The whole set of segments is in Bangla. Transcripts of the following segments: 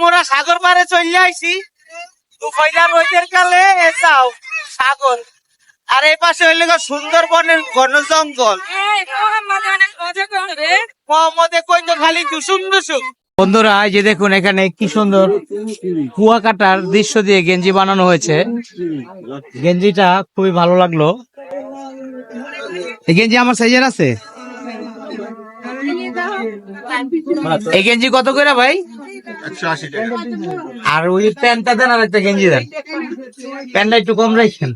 মোরা সাগর পারে চলে আইছি। দুপাইলা রোদের কালে এ যাও সাগর। আর এই পাশে হইলে গো সুন্দরবনের ঘন জঙ্গল। মোহাম্মদে খালি দুসুম দুসুম। বন্ধুরা এই যে দেখুন এখানে কি সুন্দর কুয়া কাটার দৃশ্য দিয়ে গেঞ্জি বানানো হয়েছে। গেঞ্জিটা খুবই ভালো লাগল। এই গেঞ্জি আমার সাইজের আছে? এই গেঞ্জি কত করে ভাই? আর ওই প্যান্টটা দেন আর একটা গেঞ্জি দেন। প্যান্টটা একটু কম রাখেন।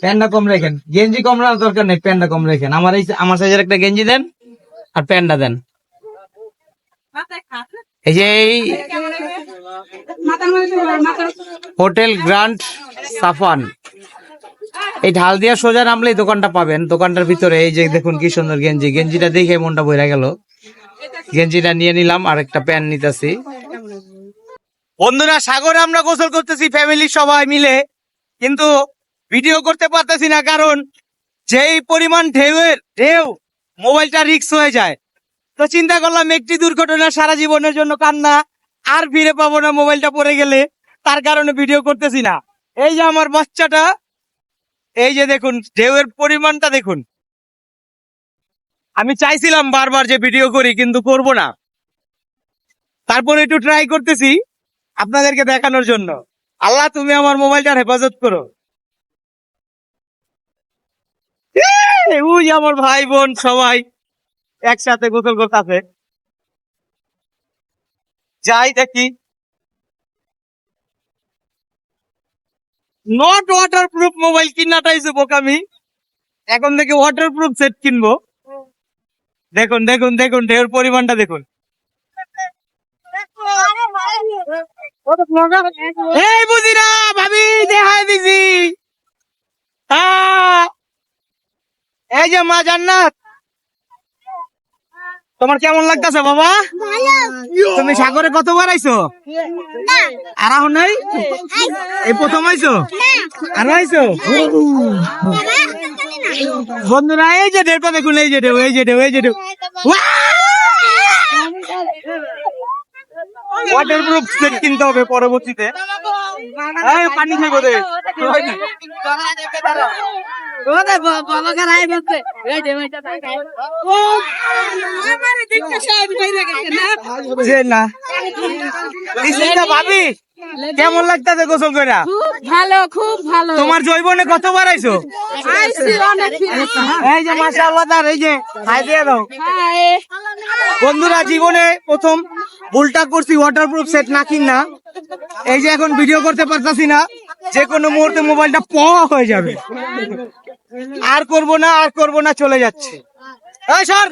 প্যান্টটা কম রাখেন। গেঞ্জি কম রাখার দরকার নেই, প্যান্টটা কম রাখেন। আমার এই আমার সাইজের একটা গেঞ্জি দেন আর প্যান্টটা দেন। এই যে হোটেল গ্র্যান্ড সাফান। এই ঢাল দিয়া সোজা নামলেই দোকানটা পাবেন। দোকানটার ভিতরে এই যে দেখুন কি সুন্দর গেঞ্জি। গেঞ্জিটা দেখে মনটা বইরা গেল। গেঞ্জিটা নিয়ে নিলাম আর একটা প্যান্ট নিতেছি। বন্ধুরা, সাগরে আমরা গোসল করতেছি ফ্যামিলির সবাই মিলে। কিন্তু ভিডিও করতে পারতেছি না, কারণ যেই পরিমাণ ঢেউয়ের, ঢেউ, মোবাইলটা রিক্স হয়ে যায়। তো চিন্তা করলাম, একটি দুর্ঘটনা সারা জীবনের জন্য কান্না, আর ফিরে পাবো না মোবাইলটা পড়ে গেলে, তার কারণে ভিডিও করতেছি না। এই যে আমার বাচ্চাটা, এই যে দেখুন, ঢেউয়ের পরিমাণটা দেখুন। আমি চাইছিলাম বারবার যে ভিডিও করি, কিন্তু করব না। তারপরে একটু ট্রাই করতেছি। আপনাদেরকে দেখানোর জন্য। আল্লাহ, তুমি আমার মোবাইলটার হেফাজত করো। আমার ভাই বোন সবাই একসাথে গোসল করতেছে। যাই দেখি। নট ওয়াটার প্রুফ মোবাইল কিনাটাই যে বোকামি এখন থেকে ওয়াটার প্রুফ সেট কিনবো। দেখুন দেখুন দেখুন, ঢেউর পরিমাণটা দেখুন। এই বুঝি না, ভাবি, দেখাই দিছি। এই যে মা জান্নাত। তোমার কেমন লাগতেছে বাবা? তুমি সাগরে কতবার আইছো? আর নাই? এই প্রথম আইছো? আর আইছো? বন্ধুরা, এই যে ঢেউটা দেখুন এই যে ঢেউ এই যে ঢেউ এই যে ঢেউ ওয়াটার প্রুফ সেট কিনতে হবে পরবর্তীতে। এই পানি খাইবো দে না। ভাবি কেমন লাগতাছে গোসল কইরা? ভালো খুব ভালো। তোমার জৈবনে কতবার আইছো? আইসি অনেক এই যে মাশাআল্লাহ তার এই যে হাই দিয়ে দাও। বন্ধুরা জীবনে প্রথম ভুলটা করছি ওয়াটারপ্রুফ সেট না কিনা এই যে এখন ভিডিও করতে পারতাছি না। যে কোনো মুহূর্তে মোবাইলটা প হয়ে যাবে। আর করব না আর করব না চলে যাচ্ছে। এই সর!